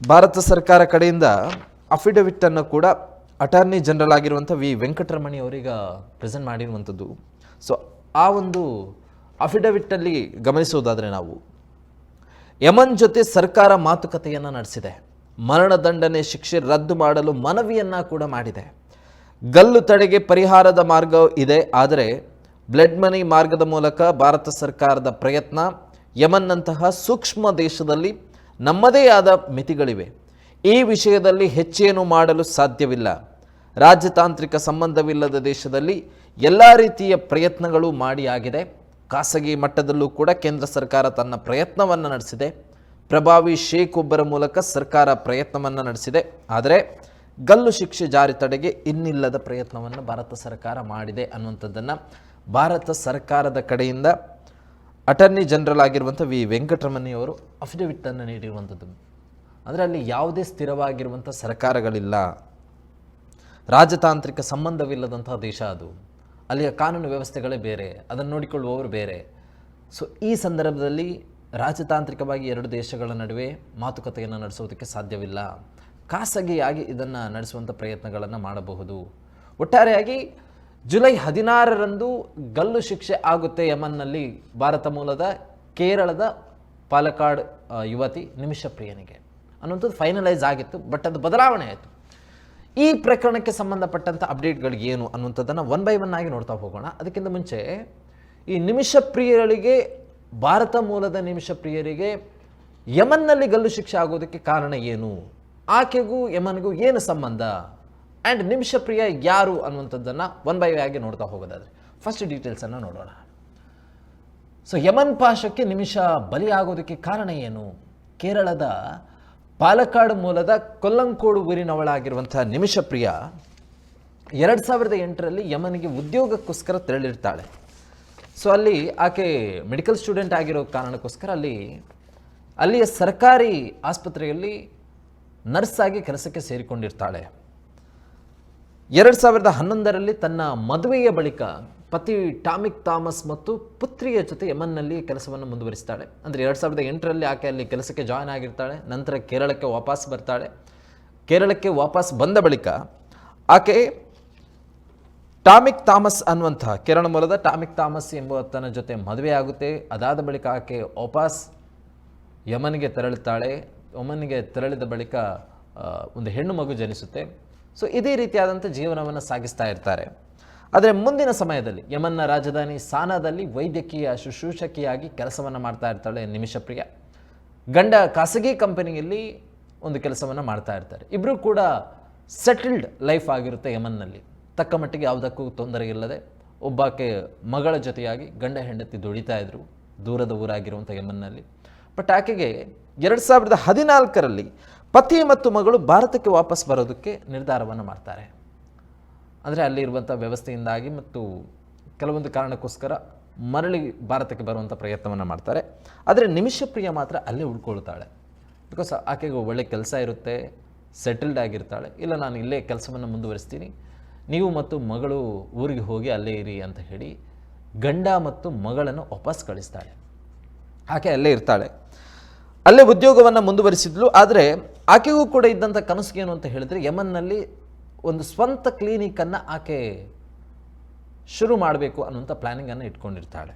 ಭಾರತ ಸರ್ಕಾರ ಕಡೆಯಿಂದ ಅಫಿಡವಿಟ್ ಅನ್ನು ಕೂಡ ಅಟಾರ್ನಿ ಜನರಲ್ ಆಗಿರುವಂಥ ವಿ. ವೆಂಕಟರಮಣಿ ಅವರೀಗ ಪ್ರೆಸೆಂಟ್ ಮಾಡಿರುವಂಥದ್ದು. ಸೊ ಆ ಒಂದು ಅಫಿಡವಿಟ್ಟಲ್ಲಿ ಗಮನಿಸೋದಾದರೆ ನಾವು, ಯಮನ್ ಜೊತೆ ಸರ್ಕಾರ ಮಾತುಕತೆಯನ್ನು ನಡೆಸಿದೆ. ಮರಣದಂಡನೆ ಶಿಕ್ಷೆ ರದ್ದು ಮಾಡಲು ಮನವಿಯನ್ನ ಕೂಡ ಮಾಡಿದೆ. ಗಲ್ಲು ತಡೆಗೆ ಪರಿಹಾರದ ಮಾರ್ಗ ಇದೆ, ಆದರೆ ಬ್ಲಡ್ ಮನಿ ಮಾರ್ಗದ ಮೂಲಕ ಭಾರತ ಸರ್ಕಾರದ ಪ್ರಯತ್ನ, ಯಮನ್ನಂತಹ ಸೂಕ್ಷ್ಮ ದೇಶದಲ್ಲಿ ನಮ್ಮದೇ ಆದ ಮಿತಿಗಳಿವೆ. ಈ ವಿಷಯದಲ್ಲಿ ಹೆಚ್ಚೇನು ಮಾಡಲು ಸಾಧ್ಯವಿಲ್ಲ. ರಾಜತಾಂತ್ರಿಕ ಸಂಬಂಧವಿಲ್ಲದ ದೇಶದಲ್ಲಿ ಎಲ್ಲ ರೀತಿಯ ಪ್ರಯತ್ನಗಳು ಮಾಡಿ ಆಗಿದೆ. ಖಾಸಗಿ ಮಟ್ಟದಲ್ಲೂ ಕೂಡ ಕೇಂದ್ರ ಸರ್ಕಾರ ತನ್ನ ಪ್ರಯತ್ನವನ್ನು ನಡೆಸಿದೆ. ಪ್ರಭಾವಿ ಶೇಖ್ ಒಬ್ಬರ ಮೂಲಕ ಸರ್ಕಾರ ಪ್ರಯತ್ನವನ್ನು ನಡೆಸಿದೆ. ಆದರೆ ಗಲ್ಲು ಶಿಕ್ಷೆ ಜಾರಿ ತಡೆಗೆ ಇನ್ನಿಲ್ಲದ ಪ್ರಯತ್ನವನ್ನು ಭಾರತ ಸರ್ಕಾರ ಮಾಡಿದೆ ಅನ್ನುವಂಥದ್ದನ್ನು ಭಾರತ ಸರ್ಕಾರದ ಕಡೆಯಿಂದ ಅಟಾರ್ನಿ ಜನರಲ್ ಆಗಿರುವಂಥ ವಿ. ವೆಂಕಟರಮಣಿಯವರು ಅವರು ಅಫಿಡವಿಟ್ಟನ್ನು ನೀಡಿರುವಂಥದ್ದು. ಅಂದರೆ ಅಲ್ಲಿ ಯಾವುದೇ ಸ್ಥಿರವಾಗಿರುವಂಥ ಸರ್ಕಾರಗಳಿಲ್ಲ. ರಾಜತಾಂತ್ರಿಕ ಸಂಬಂಧವಿಲ್ಲದಂತಹ ದೇಶ ಅದು. ಅಲ್ಲಿಯ ಕಾನೂನು ವ್ಯವಸ್ಥೆಗಳೇ ಬೇರೆ, ಅದನ್ನು ನೋಡಿಕೊಳ್ಳುವವರು ಬೇರೆ. ಸೊ ಈ ಸಂದರ್ಭದಲ್ಲಿ ರಾಜತಾಂತ್ರಿಕವಾಗಿ ಎರಡು ದೇಶಗಳ ನಡುವೆ ಮಾತುಕತೆಯನ್ನು ನಡೆಸೋದಕ್ಕೆ ಸಾಧ್ಯವಿಲ್ಲ. ಖಾಸಗಿಯಾಗಿ ಇದನ್ನು ನಡೆಸುವಂಥ ಪ್ರಯತ್ನಗಳನ್ನು ಮಾಡಬಹುದು. ಒಟ್ಟಾರೆಯಾಗಿ ಜುಲೈ ಹದಿನಾರರಂದು ಗಲ್ಲು ಶಿಕ್ಷೆ ಆಗುತ್ತೆ ಯಮನ್ನಲ್ಲಿ ಭಾರತ ಮೂಲದ ಕೇರಳದ ಪಾಲಕ್ಕಾಡ್ ಯುವತಿ ನಿಮಿಷ ಪ್ರಿಯನಿಗೆ. ಅನ್ನುವಂಥದ್ದು ಫೈನಲೈಸ್ ಆಗಿತ್ತು ಬಟ್ ಅದು ಬದಲಾವಣೆ ಆಯಿತು. ಈ ಪ್ರಕರಣಕ್ಕೆ ಸಂಬಂಧಪಟ್ಟಂಥ ಅಪ್ಡೇಟ್ಗಳಿಗೆ ಏನು ಅನ್ನುವಂಥದ್ದನ್ನು ಒನ್ ಬೈ ಒನ್ ಆಗಿ ನೋಡ್ತಾ ಹೋಗೋಣ. ಅದಕ್ಕಿಂತ ಮುಂಚೆ, ಈ ನಿಮಿಷ ಪ್ರಿಯರಿಗೆ, ಭಾರತ ಮೂಲದ ನಿಮಿಷ ಪ್ರಿಯರಿಗೆ ಯಮನ್ನಲ್ಲಿ ಗಲ್ಲು ಶಿಕ್ಷೆ ಆಗೋದಕ್ಕೆ ಕಾರಣ ಏನು? ಆಕೆಗೂ ಯಮನ್ಗೂ ಏನು ಸಂಬಂಧ? ಆ್ಯಂಡ್ ನಿಮಿಷ ಪ್ರಿಯ, ಯಾರು ಅನ್ನುವಂಥದ್ದನ್ನು ಒನ್ ಬೈ ಆಗಿ ನೋಡ್ತಾ ಹೋಗೋದಾದ್ರೆ ಫಸ್ಟ್ ಡೀಟೇಲ್ಸನ್ನು ನೋಡೋಣ. ಸೊ ಯಮನ್ ಪಾಶಕ್ಕೆ ನಿಮಿಷ ಬಲಿಯಾಗೋದಕ್ಕೆ ಕಾರಣ ಏನು? ಕೇರಳದ ಪಾಲಕ್ಕಾಡ್ ಮೂಲದ ಕೊಲ್ಲಂಕೋಡು ಊರಿನವಳಾಗಿರುವಂಥ ನಿಮಿಷ ಪ್ರಿಯ, ಎರಡು ಸಾವಿರದ ಎಂಟರಲ್ಲಿ ಯಮನಿಗೆ ಉದ್ಯೋಗಕ್ಕೋಸ್ಕರ ತೆರಳಿರ್ತಾಳೆ. ಸೊ ಅಲ್ಲಿ ಆಕೆ ಮೆಡಿಕಲ್ ಸ್ಟೂಡೆಂಟ್ ಆಗಿರೋ ಕಾರಣಕ್ಕೋಸ್ಕರ ಅಲ್ಲಿ, ಅಲ್ಲಿಯ ಸರ್ಕಾರಿ ಆಸ್ಪತ್ರೆಯಲ್ಲಿ ನರ್ಸ್ ಆಗಿ ಕೆಲಸಕ್ಕೆ ಸೇರಿಕೊಂಡಿರ್ತಾಳೆ. ಎರಡು ಸಾವಿರದ ಹನ್ನೊಂದರಲ್ಲಿ ತನ್ನ ಮದುವೆಯ ಬಳಿಕ ಪತಿ ಟಾಮಿಕ್ ಥಾಮಸ್ ಮತ್ತು ಪುತ್ರಿಯ ಜೊತೆ ಯಮನ್ನಲ್ಲಿ ಕೆಲಸವನ್ನು ಮುಂದುವರಿಸ್ತಾಳೆ. ಅಂದರೆ ಎರಡು ಸಾವಿರದ ಎಂಟರಲ್ಲಿ ಆಕೆ ಅಲ್ಲಿ ಕೆಲಸಕ್ಕೆ ಜಾಯ್ನ್ ಆಗಿರ್ತಾಳೆ. ನಂತರ ಕೇರಳಕ್ಕೆ ವಾಪಸ್ ಬರ್ತಾಳೆ. ಕೇರಳಕ್ಕೆ ವಾಪಸ್ ಬಂದ ಬಳಿಕ ಆಕೆ ಟಾಮಿಕ್ ಥಾಮಸ್ ಅನ್ನುವಂಥ ಕೇರಳ ಮೂಲದ ಟಾಮಿಕ್ ಥಾಮಸ್ ಎಂಬುವತನ ಜೊತೆ ಮದುವೆ ಆಗುತ್ತೆ. ಅದಾದ ಬಳಿಕ ಆಕೆ ವಾಪಸ್ ಯಮನ್ಗೆ ತೆರಳುತ್ತಾಳೆ. ಯಮನ್ಗೆ ತೆರಳಿದ ಬಳಿಕ ಒಂದು ಹೆಣ್ಣು ಮಗು ಜನಿಸುತ್ತೆ. ಸೊ ಇದೇ ರೀತಿಯಾದಂಥ ಜೀವನವನ್ನು ಸಾಗಿಸ್ತಾ ಇರ್ತಾರೆ. ಆದರೆ ಮುಂದಿನ ಸಮಯದಲ್ಲಿ ಯಮನ್ನ ರಾಜಧಾನಿ ಸಾನಾದಲ್ಲಿ ವೈದ್ಯಕೀಯ ಶುಶ್ರೂಷಕಿಯಾಗಿ ಕೆಲಸವನ್ನು ಮಾಡ್ತಾ ಇರ್ತಾಳೆ ನಿಮಿಷಪ್ರಿಯ ಗಂಡ ಖಾಸಗಿ ಕಂಪನಿಯಲ್ಲಿ ಒಂದು ಕೆಲಸವನ್ನು ಮಾಡ್ತಾ ಇರ್ತಾರೆ. ಇಬ್ಬರು ಕೂಡ ಸೆಟಲ್ಡ್ ಲೈಫ್ ಆಗಿರುತ್ತೆ ಯಮನ್ನಲ್ಲಿ. ತಕ್ಕ ಮಟ್ಟಿಗೆ ಯಾವುದಕ್ಕೂ ತೊಂದರೆ ಇಲ್ಲದೆ ಒಬ್ಬಾಕೆ ಮಗಳ ಜೊತೆಯಾಗಿ ಗಂಡ ಹೆಂಡತಿ ದುಡಿತಾ ಇದ್ರು, ದೂರದ ಊರಾಗಿರುವಂಥ ಯಮನ್ನಲ್ಲಿ. ಬಟ್ ಆಕೆಗೆ ಎರಡು ಸಾವಿರದ ಹದಿನಾಲ್ಕರಲ್ಲಿ ಪತಿ ಮತ್ತು ಮಗಳು ಭಾರತಕ್ಕೆ ವಾಪಸ್ ಬರೋದಕ್ಕೆ ನಿರ್ಧಾರವನ್ನು ಮಾಡ್ತಾರೆ. ಅಂದರೆ ಅಲ್ಲಿರುವಂಥ ವ್ಯವಸ್ಥೆಯಿಂದಾಗಿ ಮತ್ತು ಕೆಲವೊಂದು ಕಾರಣಕ್ಕೋಸ್ಕರ ಮರಳಿ ಭಾರತಕ್ಕೆ ಬರುವಂಥ ಪ್ರಯತ್ನವನ್ನು ಮಾಡ್ತಾರೆ. ಆದರೆ ನಿಮಿಷ ಪ್ರಿಯ ಮಾತ್ರ ಅಲ್ಲೇ ಉಳ್ಕೊಳ್ತಾಳೆ. ಬಿಕಾಸ್ ಆಕೆಗೆ ಒಳ್ಳೆ ಕೆಲಸ ಇರುತ್ತೆ ಸೆಟಲ್ಡ್ ಆಗಿರ್ತಾಳೆ. ಇಲ್ಲ, ನಾನು ಇಲ್ಲೇ ಕೆಲಸವನ್ನು ಮುಂದುವರಿಸ್ತೀನಿ. ನೀವು ಮತ್ತು ಮಗಳು ಊರಿಗೆ ಹೋಗಿ ಅಲ್ಲೇ ಇರಿ ಅಂತ ಹೇಳಿ ಗಂಡ ಮತ್ತು ಮಗಳನ್ನು ವಾಪಸ್ ಕಳಿಸ್ತಾಳೆ. ಆಕೆ ಅಲ್ಲೇ ಇರ್ತಾಳೆ. ಅಲ್ಲೇ ಉದ್ಯೋಗವನ್ನು ಮುಂದುವರಿಸಿದ್ಲು. ಆದರೆ ಆಕೆಗೂ ಕೂಡ ಇದ್ದಂಥ ಕನಸು ಏನು ಅಂತ ಹೇಳಿದ್ರೆ ಯಮನ್ನಲ್ಲಿ ಒಂದು ಸ್ವಂತ ಕ್ಲಿನಿಕನ್ನು ಆಕೆ ಶುರು ಮಾಡಬೇಕು ಅನ್ನುವಂಥ ಪ್ಲ್ಯಾನಿಂಗನ್ನು ಇಟ್ಕೊಂಡಿರ್ತಾಳೆ.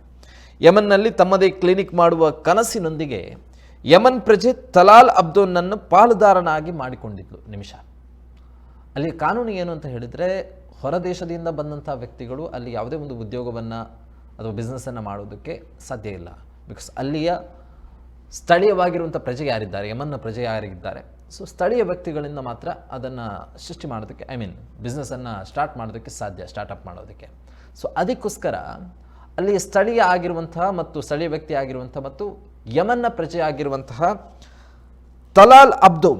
ಯಮನ್ನಲ್ಲಿ ತಮ್ಮದೇ ಕ್ಲಿನಿಕ್ ಮಾಡುವ ಕನಸಿನೊಂದಿಗೆ ಯಮನ್ ಪ್ರಜೆ ತಲಾಲ್ ಅಬ್ದೋನ್ನನ್ನು ಪಾಲುದಾರನಾಗಿ ಮಾಡಿಕೊಂಡಿದ್ಲು. ನಿಮಿಷ. ಅಲ್ಲಿ ಕಾನೂನು ಏನು ಅಂತ ಹೇಳಿದರೆ ಹೊರ ದೇಶದಿಂದ ಬಂದಂಥ ವ್ಯಕ್ತಿಗಳು ಅಲ್ಲಿ ಯಾವುದೇ ಒಂದು ಉದ್ಯೋಗವನ್ನು ಅಥವಾ ಬಿಸ್ನೆಸ್ಸನ್ನು ಮಾಡೋದಕ್ಕೆ ಸಾಧ್ಯ ಇಲ್ಲ. ಬಿಕಾಸ್ ಅಲ್ಲಿಯ ಸ್ಥಳೀಯವಾಗಿರುವಂಥ ಪ್ರಜೆ ಯಾರಿದ್ದಾರೆ? ಯಮನ್ನ ಪ್ರಜೆ ಯಾರಿದ್ದಾರೆ? ಸೊ ಸ್ಥಳೀಯ ವ್ಯಕ್ತಿಗಳಿಂದ ಮಾತ್ರ ಅದನ್ನು ಸೃಷ್ಟಿ ಮಾಡೋದಕ್ಕೆ ಐ ಮೀನ್ ಬಿಸ್ನೆಸ್ಸನ್ನು ಸ್ಟಾರ್ಟ್ ಮಾಡೋದಕ್ಕೆ ಸಾಧ್ಯ ಸ್ಟಾರ್ಟಪ್ ಮಾಡೋದಕ್ಕೆ. ಸೊ ಅದಕ್ಕೋಸ್ಕರ ಅಲ್ಲಿ ಸ್ಥಳೀಯ ಆಗಿರುವಂತಹ ಮತ್ತು ಸ್ಥಳೀಯ ವ್ಯಕ್ತಿ ಆಗಿರುವಂಥ ಮತ್ತು ಯಮನ್ನ ಪ್ರಜೆ ಆಗಿರುವಂತಹ ತಲಾಲ್ ಅಬ್ದು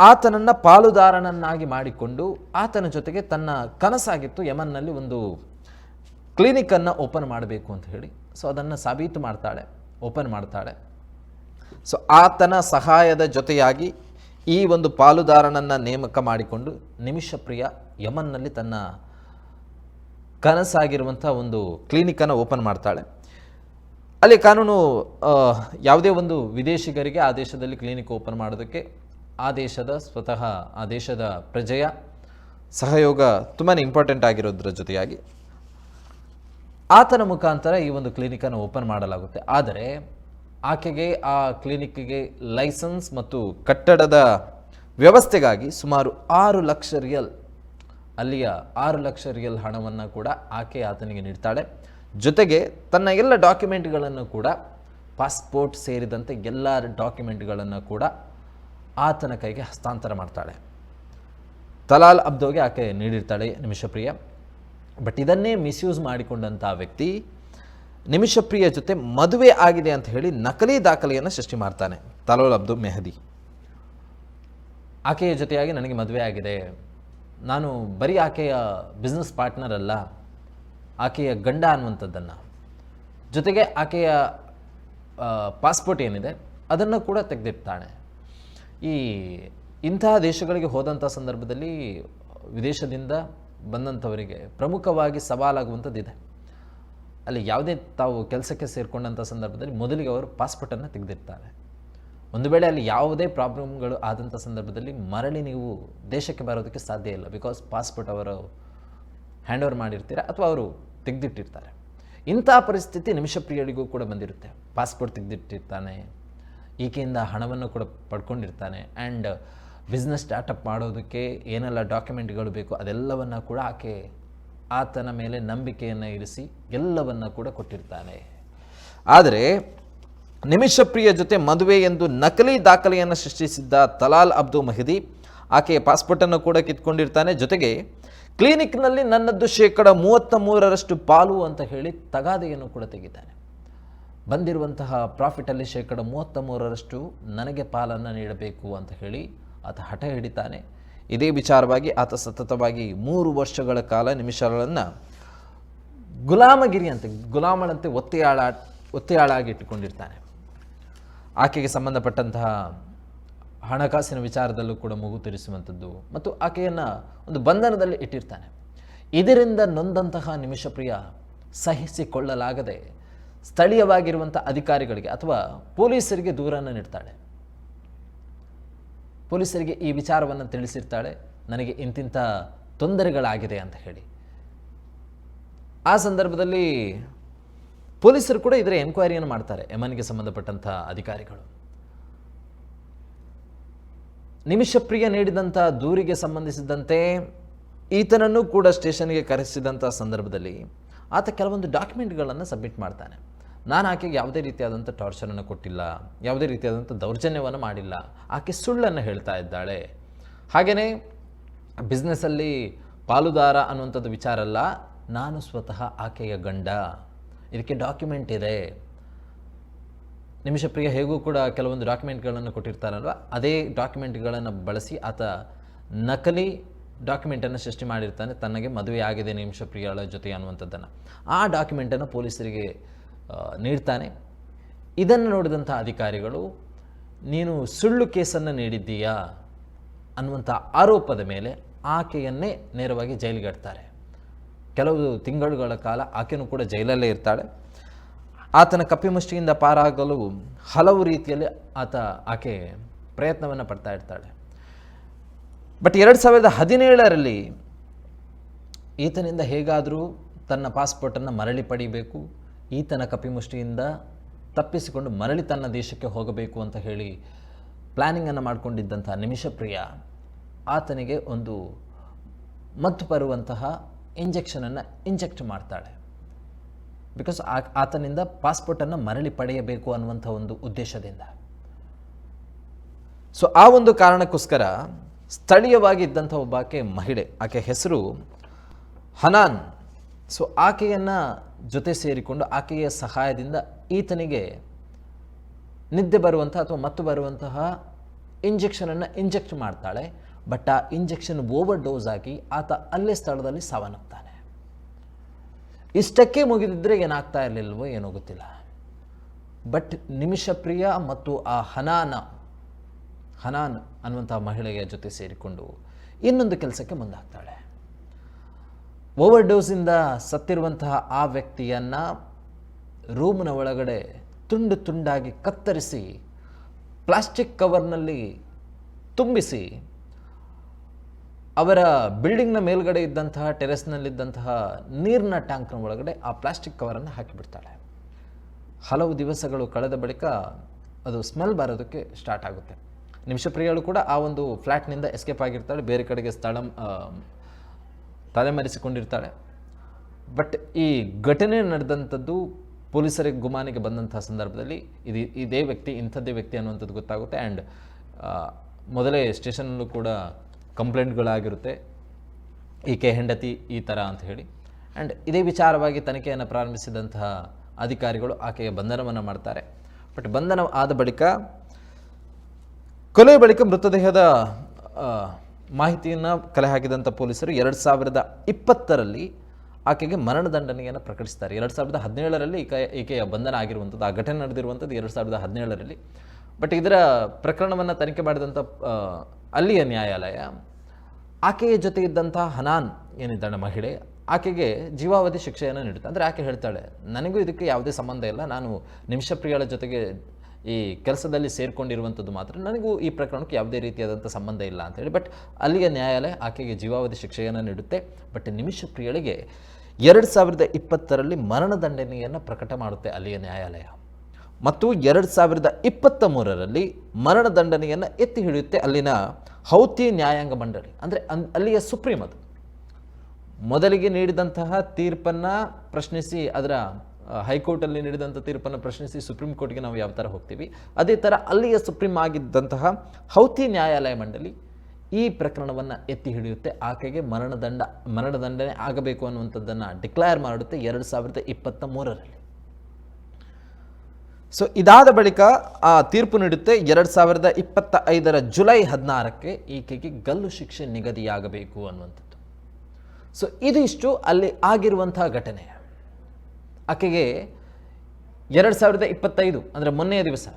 ಆತನನ್ನು ಪಾಲುದಾರನನ್ನಾಗಿ ಮಾಡಿಕೊಂಡು ಆತನ ಜೊತೆಗೆ ತನ್ನ ಕನಸಾಗಿತ್ತು ಯಮನ್ನಲ್ಲಿ ಒಂದು ಕ್ಲಿನಿಕನ್ನು ಓಪನ್ ಮಾಡಬೇಕು ಅಂತ ಹೇಳಿ. ಸೊ ಅದನ್ನು ಸಾಬೀತು ಮಾಡ್ತಾಳೆ ಓಪನ್ ಮಾಡ್ತಾಳೆ. ಸೊ ಆತನ ಸಹಾಯದ ಜೊತೆಯಾಗಿ ಈ ಒಂದು ಪಾಲುದಾರನನ್ನು ನೇಮಕ ಮಾಡಿಕೊಂಡು ನಿಮಿಷ ಪ್ರಿಯ ಯಮನ್ನಲ್ಲಿ ತನ್ನ ಕನಸಾಗಿರುವಂಥ ಒಂದು ಕ್ಲಿನಿಕನ್ನು ಓಪನ್ ಮಾಡ್ತಾಳೆ. ಅಲ್ಲಿ ಕಾನೂನು ಯಾವುದೇ ಒಂದು ವಿದೇಶಿಗರಿಗೆ ಆ ದೇಶದಲ್ಲಿ ಕ್ಲಿನಿಕ್ ಓಪನ್ ಮಾಡೋದಕ್ಕೆ ಆ ದೇಶದ ಸ್ವತಃ ಆ ದೇಶದ ಪ್ರಜೆಯ ಸಹಯೋಗ ತುಂಬಾ ಇಂಪಾರ್ಟೆಂಟ್ ಆಗಿರೋದ್ರ ಜೊತೆಯಾಗಿ ಆತನ ಮುಖಾಂತರ ಈ ಒಂದು ಕ್ಲಿನಿಕನ್ನು ಓಪನ್ ಮಾಡಲಾಗುತ್ತೆ. ಆದರೆ ಆಕೆಗೆ ಆ ಕ್ಲಿನಿಕ್ಗೆ ಲೈಸೆನ್ಸ್ ಮತ್ತು ಕಟ್ಟಡದ ವ್ಯವಸ್ಥೆಗಾಗಿ ಸುಮಾರು ಆರು ಲಕ್ಷ ರಿಯಲ್, ಅಲ್ಲಿಯ ಆರು ಲಕ್ಷ ರಿಯಲ್ ಹಣವನ್ನು ಕೂಡ ಆಕೆ ಆತನಿಗೆ ನೀಡ್ತಾಳೆ. ಜೊತೆಗೆ ತನ್ನ ಎಲ್ಲ ಡಾಕ್ಯುಮೆಂಟ್ಗಳನ್ನು ಕೂಡ, ಪಾಸ್ಪೋರ್ಟ್ ಸೇರಿದಂತೆ ಎಲ್ಲ ಡಾಕ್ಯುಮೆಂಟ್ಗಳನ್ನು ಕೂಡ ಆತನ ಕೈಗೆ ಹಸ್ತಾಂತರ ಮಾಡ್ತಾಳೆ. ತಲಾಲ್ ಅಬ್ದೋಗೆ ಆಕೆ ನೀಡಿರ್ತಾಳೆ ನಿಮಿಷಪ್ರಿಯ ಬಟ್ ಇದನ್ನೇ ಮಿಸ್ಯೂಸ್ ಮಾಡಿಕೊಂಡಂಥ ವ್ಯಕ್ತಿ ನಿಮಿಷಪ್ರಿಯ ಜೊತೆ ಮದುವೆ ಆಗಿದೆ ಅಂತ ಹೇಳಿ ನಕಲಿ ದಾಖಲೆಯನ್ನು ಸೃಷ್ಟಿ ಮಾಡ್ತಾನೆ. ತಲೋಲ್ ಅಬ್ದು ಮೆಹದಿ. ಆಕೆಯ ಜೊತೆಯಾಗಿ ನನಗೆ ಮದುವೆ ಆಗಿದೆ. ನಾನು ಬರೀ ಆಕೆಯ ಬಿಸ್ನೆಸ್ ಪಾರ್ಟ್ನರ್ ಅಲ್ಲ, ಆಕೆಯ ಗಂಡ ಅನ್ನುವಂಥದ್ದನ್ನು. ಜೊತೆಗೆ ಆಕೆಯ ಪಾಸ್ಪೋರ್ಟ್ ಏನಿದೆ, ಅದನ್ನು ಕೂಡ ತೆಗೆದಿರ್ತಾಳೆ ಈ ಇಂತಹ ದೇಶಗಳಿಗೆ ಹೋದಂಥ ಸಂದರ್ಭದಲ್ಲಿ ವಿದೇಶದಿಂದ ಬಂದಂಥವರಿಗೆ ಪ್ರಮುಖವಾಗಿ ಸವಾಲಾಗುವಂಥದ್ದಿದೆ. ಅಲ್ಲಿ ಯಾವುದೇ ತಾವು ಕೆಲಸಕ್ಕೆ ಸೇರಿಕೊಂಡಂಥ ಸಂದರ್ಭದಲ್ಲಿ ಮೊದಲಿಗೆ ಅವರು ಪಾಸ್ಪೋರ್ಟನ್ನು ತೆಗೆದಿರ್ತಾರೆ. ಒಂದು ವೇಳೆ ಅಲ್ಲಿ ಯಾವುದೇ ಪ್ರಾಬ್ಲಮ್ಗಳು ಆದಂಥ ಸಂದರ್ಭದಲ್ಲಿ ಮರಳಿ ನೀವು ದೇಶಕ್ಕೆ ಬರೋದಕ್ಕೆ ಸಾಧ್ಯ ಇಲ್ಲ. ಬಿಕಾಸ್ ಪಾಸ್ಪೋರ್ಟ್ ಅವರು ಹ್ಯಾಂಡ್ ಓವರ್ ಮಾಡಿರ್ತೀರ ಅಥವಾ ಅವರು ತೆಗೆದಿಟ್ಟಿರ್ತಾರೆ. ಇಂಥ ಪರಿಸ್ಥಿತಿ ನಿಮಿಷಪ್ರಿಯಳಿಗೂ ಕೂಡ ಬಂದಿರುತ್ತೆ. ಪಾಸ್ಪೋರ್ಟ್ ತೆಗೆದಿಟ್ಟಿರ್ತಾನೆ, ಈಕೆಯಿಂದ ಹಣವನ್ನು ಕೂಡ ಪಡ್ಕೊಂಡಿರ್ತಾನೆ ಆ್ಯಂಡ್ ಬಿಸ್ನೆಸ್ ಸ್ಟಾರ್ಟಪ್ ಮಾಡೋದಕ್ಕೆ ಏನೆಲ್ಲ ಡಾಕ್ಯುಮೆಂಟ್ಗಳು ಬೇಕು ಅದೆಲ್ಲವನ್ನು ಕೂಡ ಆಕೆ ಆತನ ಮೇಲೆ ನಂಬಿಕೆಯನ್ನು ಇರಿಸಿ ಎಲ್ಲವನ್ನು ಕೂಡ ಕೊಟ್ಟಿರ್ತಾನೆ. ಆದರೆ ನಿಮಿಷಪ್ರಿಯ ಜೊತೆ ಮದುವೆ ಎಂದು ನಕಲಿ ದಾಖಲೆಯನ್ನು ಸೃಷ್ಟಿಸಿದ್ದ ತಲಾಲ್ ಅಬ್ದು ಮಹಿದಿ, ಆಕೆಯ ಪಾಸ್ಪೋರ್ಟನ್ನು ಕೂಡ ಕಿತ್ಕೊಂಡಿರ್ತಾನೆ. ಜೊತೆಗೆ ಕ್ಲಿನಿಕ್ನಲ್ಲಿ ನನ್ನದ್ದು ಶೇಕಡ ಮೂವತ್ತ ಮೂರರಷ್ಟು ಪಾಲು ಅಂತ ಹೇಳಿ ತಗಾದೆಯನ್ನು ಕೂಡ ತೆಗಿತಾನೆ. ಬಂದಿರುವಂತಹ ಪ್ರಾಫಿಟಲ್ಲಿ ಶೇಕಡ ಮೂವತ್ತ ಮೂರರಷ್ಟು ನನಗೆ ಪಾಲನ್ನು ನೀಡಬೇಕು ಅಂತ ಹೇಳಿ ಆತ ಹಠ ಹಿಡಿತಾನೆ. ಇದೇ ವಿಚಾರವಾಗಿ ಆತ ಸತತವಾಗಿ ಮೂರು ವರ್ಷಗಳ ಕಾಲ ನಿಮಿಷಗಳನ್ನು ಗುಲಾಮಗಿರಿ ಗುಲಾಮಳಂತೆ ಒತ್ತೆಯಾಳ ಒತ್ತೆಯಾಳಾಗಿ ಇಟ್ಟುಕೊಂಡಿರ್ತಾನೆ ಆಕೆಗೆ ಸಂಬಂಧಪಟ್ಟಂತಹ ಹಣಕಾಸಿನ ವಿಚಾರದಲ್ಲೂ ಕೂಡ ಮಗು ತಿರಿಸುವಂಥದ್ದು ಮತ್ತು ಆಕೆಯನ್ನು ಒಂದು ಬಂಧನದಲ್ಲಿ ಇಟ್ಟಿರ್ತಾನೆ. ಇದರಿಂದ ನೊಂದಂತಹ ನಿಮಿಷಪ್ರಿಯ ಸಹಿಸಿಕೊಳ್ಳಲಾಗದೆ ಸ್ಥಳೀಯವಾಗಿರುವಂಥ ಅಧಿಕಾರಿಗಳಿಗೆ ಅಥವಾ ಪೊಲೀಸರಿಗೆ ದೂರನ್ನು ನೀಡ್ತಾಳೆ. ಪೊಲೀಸರಿಗೆ ಈ ವಿಚಾರವನ್ನು ತಿಳಿಸಿರ್ತಾಳೆ. ನನಗೆ ಇಂತಿಂಥ ತೊಂದರೆಗಳಾಗಿದೆ ಅಂತ ಹೇಳಿ. ಆ ಸಂದರ್ಭದಲ್ಲಿ ಪೊಲೀಸರು ಕೂಡ ಇದರ ಎನ್ಕ್ವೈರಿಯನ್ನು ಮಾಡ್ತಾರೆ ಎಮನ್ಗೆ ಸಂಬಂಧಪಟ್ಟಂಥ ಅಧಿಕಾರಿಗಳು. ನಿಮಿಷಪ್ರಿಯ ನೀಡಿದಂಥ ದೂರಿಗೆ ಸಂಬಂಧಿಸಿದಂತೆ ಈತನನ್ನು ಕೂಡ ಸ್ಟೇಷನ್ಗೆ ಕರೆಸಿದಂಥ ಸಂದರ್ಭದಲ್ಲಿ ಆತ ಕೆಲವೊಂದು ಡಾಕ್ಯುಮೆಂಟ್ಗಳನ್ನು ಸಬ್ಮಿಟ್ ಮಾಡ್ತಾನೆ. ನಾನು ಆಕೆಗೆ ಯಾವುದೇ ರೀತಿಯಾದಂಥ ಟಾರ್ಚರನ್ನು ಕೊಟ್ಟಿಲ್ಲ, ಯಾವುದೇ ರೀತಿಯಾದಂಥ ದೌರ್ಜನ್ಯವನ್ನು ಮಾಡಿಲ್ಲ. ಆಕೆ ಸುಳ್ಳನ್ನು ಹೇಳ್ತಾ ಇದ್ದಾಳೆ. ಹಾಗೆಯೇ ಬಿಸ್ನೆಸ್ಸಲ್ಲಿ ಪಾಲುದಾರ ಅನ್ನುವಂಥದ್ದು ವಿಚಾರ ಅಲ್ಲ, ನಾನು ಸ್ವತಃ ಆಕೆಯ ಗಂಡ. ಇದಕ್ಕೆ ಡಾಕ್ಯುಮೆಂಟ್ ಇದೆ. ನಿಮಿಷಪ್ರಿಯ ಹೇಗೂ ಕೂಡ ಕೆಲವೊಂದು ಡಾಕ್ಯುಮೆಂಟ್ಗಳನ್ನು ಕೊಟ್ಟಿರ್ತಾರಲ್ವ? ಅದೇ ಡಾಕ್ಯುಮೆಂಟ್ಗಳನ್ನು ಬಳಸಿ ಆತ ನಕಲಿ ಡಾಕ್ಯುಮೆಂಟನ್ನು ಸೃಷ್ಟಿ ಮಾಡಿರ್ತಾನೆ. ತನಗೆ ಮದುವೆ ಆಗಿದೆ ನಿಮಿಷಪ್ರಿಯಳ ಜೊತೆ ಅನ್ನುವಂಥದ್ದನ್ನು. ಆ ಡಾಕ್ಯುಮೆಂಟನ್ನು ಪೊಲೀಸರಿಗೆ ನೀಡ್ತಾನೆ. ಇದನ್ನು ನೋಡಿದಂಥ ಅಧಿಕಾರಿಗಳು, ನೀನು ಸುಳ್ಳು ಕೇಸನ್ನು ನೀಡಿದ್ದೀಯಾ? ಅನ್ನುವಂಥ ಆರೋಪದ ಮೇಲೆ ಆಕೆಯನ್ನೇ ನೇರವಾಗಿ ಜೈಲಿಗೆ ಇಡ್ತಾರೆ ಕೆಲವು ತಿಂಗಳುಗಳ ಕಾಲ ಆಕೆಯೂ ಕೂಡ ಜೈಲಲ್ಲೇ ಇರ್ತಾಳೆ. ಆತನ ಕಪಿಮುಷ್ಟಿಯಿಂದ ಪಾರಾಗಲು ಹಲವು ರೀತಿಯಲ್ಲಿ ಆತ ಆಕೆ ಪ್ರಯತ್ನವನ್ನು ಪಡ್ತಾ ಇರ್ತಾಳೆ. ಬಟ್ ಎರಡು ಸಾವಿರದ ಹದಿನೇಳರಲ್ಲಿ ಈತನಿಂದ ಹೇಗಾದರೂ ತನ್ನ ಪಾಸ್ಪೋರ್ಟನ್ನು ಮರಳಿ ಪಡಿಬೇಕು. ಈತನ ಕಪಿಮುಷ್ಟಿಯಿಂದ ತಪ್ಪಿಸಿಕೊಂಡು ಮರಳಿ ತನ್ನ ದೇಶಕ್ಕೆ ಹೋಗಬೇಕು ಅಂತ ಹೇಳಿ ಪ್ಲ್ಯಾನಿಂಗನ್ನು ಮಾಡಿಕೊಂಡಿದ್ದಂಥ ನಿಮಿಷಪ್ರಿಯ ಆತನಿಗೆ ಒಂದು ಮತ್ತು ಬರುವಂತಹ ಇಂಜೆಕ್ಷನನ್ನು ಇಂಜೆಕ್ಟ್ ಮಾಡ್ತಾಳೆ. ಬಿಕಾಸ್ ಆತನಿಂದ ಪಾಸ್ಪೋರ್ಟನ್ನು ಮರಳಿ ಪಡೆಯಬೇಕು ಅನ್ನುವಂಥ ಒಂದು ಉದ್ದೇಶದಿಂದ. ಸೊ ಆ ಒಂದು ಕಾರಣಕ್ಕೋಸ್ಕರ ಸ್ಥಳೀಯವಾಗಿ ಇದ್ದಂಥ ಒಬ್ಬಾಕೆ ಮಹಿಳೆ, ಆಕೆ ಹೆಸರು ಹನಾನ್. ಸೊ ಆಕೆಯನ್ನು ಜೊತೆ ಸೇರಿಕೊಂಡು ಆಕೆಯ ಸಹಾಯದಿಂದ ಈತನಿಗೆ ನಿದ್ದೆ ಬರುವಂಥ ಅಥವಾ ಮತ್ತು ಬರುವಂತಹ ಇಂಜೆಕ್ಷನನ್ನು ಇಂಜೆಕ್ಟ್ ಮಾಡ್ತಾಳೆ. ಬಟ್ ಆ ಇಂಜೆಕ್ಷನ್ ಓವರ್ ಡೋಸ್ ಆಗಿ ಆತ ಅಲ್ಲೇ ಸ್ಥಳದಲ್ಲಿ ಸಾವನ್ನಪ್ತಾನೆ. ಇಷ್ಟಕ್ಕೆ ಮುಗಿದಿದ್ದರೆ ಏನಾಗ್ತಾ ಇರಲಿಲ್ವೋ ಏನೋ ಗೊತ್ತಿಲ್ಲ. ಬಟ್ ನಿಮಿಷಪ್ರಿಯ ಮತ್ತು ಆ ಹನಾನ, ಹನಾನ್ ಅನ್ನುವಂಥ ಮಹಿಳೆಯ ಜೊತೆ ಸೇರಿಕೊಂಡು ಇನ್ನೊಂದು ಕೆಲಸಕ್ಕೆ ಮುಂದಾಗ್ತಾಳೆ. ಓವರ್ ಡೋಸಿಂದ ಸತ್ತಿರುವಂತಹ ಆ ವ್ಯಕ್ತಿಯನ್ನು ರೂಮ್ನ ಒಳಗಡೆ ತುಂಡು ತುಂಡಾಗಿ ಕತ್ತರಿಸಿ ಪ್ಲಾಸ್ಟಿಕ್ ಕವರ್ನಲ್ಲಿ ತುಂಬಿಸಿ ಅವರ ಬಿಲ್ಡಿಂಗ್ನ ಮೇಲ್ಗಡೆ ಇದ್ದಂತಹ ಟೆರೆಸ್ನಲ್ಲಿದ್ದಂತಹ ನೀರಿನ ಟ್ಯಾಂಕ್ನ ಒಳಗಡೆ ಆ ಪ್ಲಾಸ್ಟಿಕ್ ಕವರನ್ನು ಹಾಕಿಬಿಡ್ತಾಳೆ. ಹಲವು ದಿವಸಗಳು ಕಳೆದ ಬಳಿಕ ಅದು ಸ್ಮೆಲ್ ಬರೋದಕ್ಕೆ ಸ್ಟಾರ್ಟ್ ಆಗುತ್ತೆ. ನಿಮಿಷಪ್ರಿಯಳು ಕೂಡ ಆ ಒಂದು ಫ್ಲ್ಯಾಟ್ನಿಂದ ಎಸ್ಕೇಪ್ ಆಗಿರ್ತಾಳೆ. ಬೇರೆ ಕಡೆಗೆ ಸ್ಥಳ ತಲೆಮರೆಸಿಕೊಂಡಿರ್ತಾಳೆ. ಬಟ್ ಈ ಘಟನೆ ನಡೆದಂಥದ್ದು ಪೊಲೀಸರಿಗೆ ಗುಮಾನಿಗೆ ಬಂದಂತಹ ಸಂದರ್ಭದಲ್ಲಿ ಇದು ಇದೇ ವ್ಯಕ್ತಿ, ಇಂಥದ್ದೇ ವ್ಯಕ್ತಿ ಅನ್ನುವಂಥದ್ದು ಗೊತ್ತಾಗುತ್ತೆ. ಆ್ಯಂಡ್ ಮೊದಲೇ ಸ್ಟೇಷನಲ್ಲೂ ಕೂಡ ಕಂಪ್ಲೇಂಟ್ಗಳಾಗಿರುತ್ತೆ. ಈಕೆ ಹೆಂಡತಿ ಈ ಥರ ಅಂತ ಹೇಳಿ. ಆ್ಯಂಡ್ ಇದೇ ವಿಚಾರವಾಗಿ ತನಿಖೆಯನ್ನು ಪ್ರಾರಂಭಿಸಿದಂತಹ ಅಧಿಕಾರಿಗಳು ಆಕೆಗೆ ಬಂಧನವನ್ನು ಮಾಡ್ತಾರೆ. ಬಟ್ ಬಂಧನ ಆದ ಬಳಿಕ, ಕೊಲೆ ಬಳಿಕ ಮೃತದೇಹದ ಮಾಹಿತಿಯನ್ನು ಕಲೆ ಹಾಕಿದಂಥ ಪೊಲೀಸರು ಎರಡು ಸಾವಿರದ ಇಪ್ಪತ್ತರಲ್ಲಿ ಆಕೆಗೆ ಮರಣದಂಡನೆಯನ್ನು ಪ್ರಕಟಿಸ್ತಾರೆ. ಎರಡು ಸಾವಿರದ ಹದಿನೇಳರಲ್ಲಿ ಈಕೆ, ಈಕೆಯ ಬಂಧನ ಆಗಿರುವಂಥದ್ದು, ಆ ಘಟನೆ ನಡೆದಿರುವಂಥದ್ದು ಎರಡು ಸಾವಿರದ ಹದಿನೇಳರಲ್ಲಿ. ಬಟ್ ಇದರ ಪ್ರಕರಣವನ್ನು ತನಿಖೆ ಮಾಡಿದಂಥ ಅಲ್ಲಿಯ ನ್ಯಾಯಾಲಯ, ಆಕೆಯ ಜೊತೆ ಇದ್ದಂಥ ಹನಾನ್ ಏನಿದ್ದಾಳೆ ಮಹಿಳೆ, ಆಕೆಗೆ ಜೀವಾವಧಿ ಶಿಕ್ಷೆಯನ್ನು ನೀಡುತ್ತೆ. ಅಂದರೆ ಆಕೆ ಹೇಳ್ತಾಳೆ, ನನಗೂ ಇದಕ್ಕೆ ಯಾವುದೇ ಸಂಬಂಧ ಇಲ್ಲ. ನಾನು ನಿಮಿಷಪ್ರಿಯಳ ಜೊತೆಗೆ ಈ ಕೆಲಸದಲ್ಲಿ ಸೇರಿಕೊಂಡಿರುವಂಥದ್ದು ಮಾತ್ರ. ನನಗೂ ಈ ಪ್ರಕರಣಕ್ಕೆ ಯಾವುದೇ ರೀತಿಯಾದಂಥ ಸಂಬಂಧ ಇಲ್ಲ ಅಂತ ಹೇಳಿ. ಬಟ್ ಅಲ್ಲಿಯ ನ್ಯಾಯಾಲಯ ಆಕೆಗೆ ಜೀವಾವಧಿ ಶಿಕ್ಷೆಯನ್ನು ನೀಡುತ್ತೆ. ಬಟ್ ನಿಮಿಷ ಪ್ರಿಯಳಿಗೆ ಎರಡು ಸಾವಿರದ ಇಪ್ಪತ್ತರಲ್ಲಿ ಮರಣದಂಡನೆಯನ್ನು ಪ್ರಕಟ ಮಾಡುತ್ತೆ ಅಲ್ಲಿಯ ನ್ಯಾಯಾಲಯ. ಮತ್ತು ಎರಡು ಸಾವಿರದ ಇಪ್ಪತ್ತ ಮೂರರಲ್ಲಿ ಮರಣದಂಡನೆಯನ್ನು ಎತ್ತಿ ಹಿಡಿಯುತ್ತೆ ಅಲ್ಲಿನ ಹೌತಿ ನ್ಯಾಯಾಂಗ ಮಂಡಳಿ. ಅಂದರೆ ಅನ್, ಅಲ್ಲಿಯ ಸುಪ್ರೀಂ ಅದು. ಮೊದಲಿಗೆ ನೀಡಿದಂತಹ ತೀರ್ಪನ್ನು ಪ್ರಶ್ನಿಸಿ ಅದರ ಹೈಕೋರ್ಟಲ್ಲಿ ನೀಡಿದಂಥ ತೀರ್ಪನ್ನು ಪ್ರಶ್ನಿಸಿ ಸುಪ್ರೀಂ ಕೋರ್ಟ್ಗೆ ನಾವು ಯಾವ ಥರ ಹೋಗ್ತೀವಿ? ಅದೇ ಥರ ಅಲ್ಲಿಯ ಸುಪ್ರೀಂ ಆಗಿದ್ದಂತಹ ಹೌತಿ ನ್ಯಾಯಾಲಯ ಮಂಡಳಿ ಈ ಪ್ರಕರಣವನ್ನು ಎತ್ತಿ ಹಿಡಿಯುತ್ತೆ. ಆಕೆಗೆ ಮರಣದಂಡ ಮರಣದಂಡನೆ ಆಗಬೇಕು ಅನ್ನುವಂಥದ್ದನ್ನು ಡಿಕ್ಲೇರ್ ಮಾಡುತ್ತೆ ಎರಡು ಸಾವಿರದ ಇಪ್ಪತ್ತ ಮೂರರಲ್ಲಿ ಸೊ ಇದಾದ ಬಳಿಕ ಆ ತೀರ್ಪು ನೀಡುತ್ತೆ. ಎರಡು ಸಾವಿರದ ಇಪ್ಪತ್ತ ಐದರ ಜುಲೈ ಹದಿನಾರಕ್ಕೆ ಈಕೆಗೆ ಗಲ್ಲು ಶಿಕ್ಷೆ ನಿಗದಿಯಾಗಬೇಕು ಅನ್ನುವಂಥದ್ದು. ಸೊ ಇದಿಷ್ಟು ಅಲ್ಲಿ ಆಗಿರುವಂತಹ ಘಟನೆ ಆಕೆಗೆ ಎರಡು ಸಾವಿರದ ಇಪ್ಪತ್ತೈದು, ಅಂದರೆ ಮೊನ್ನೆಯ ದಿವಸ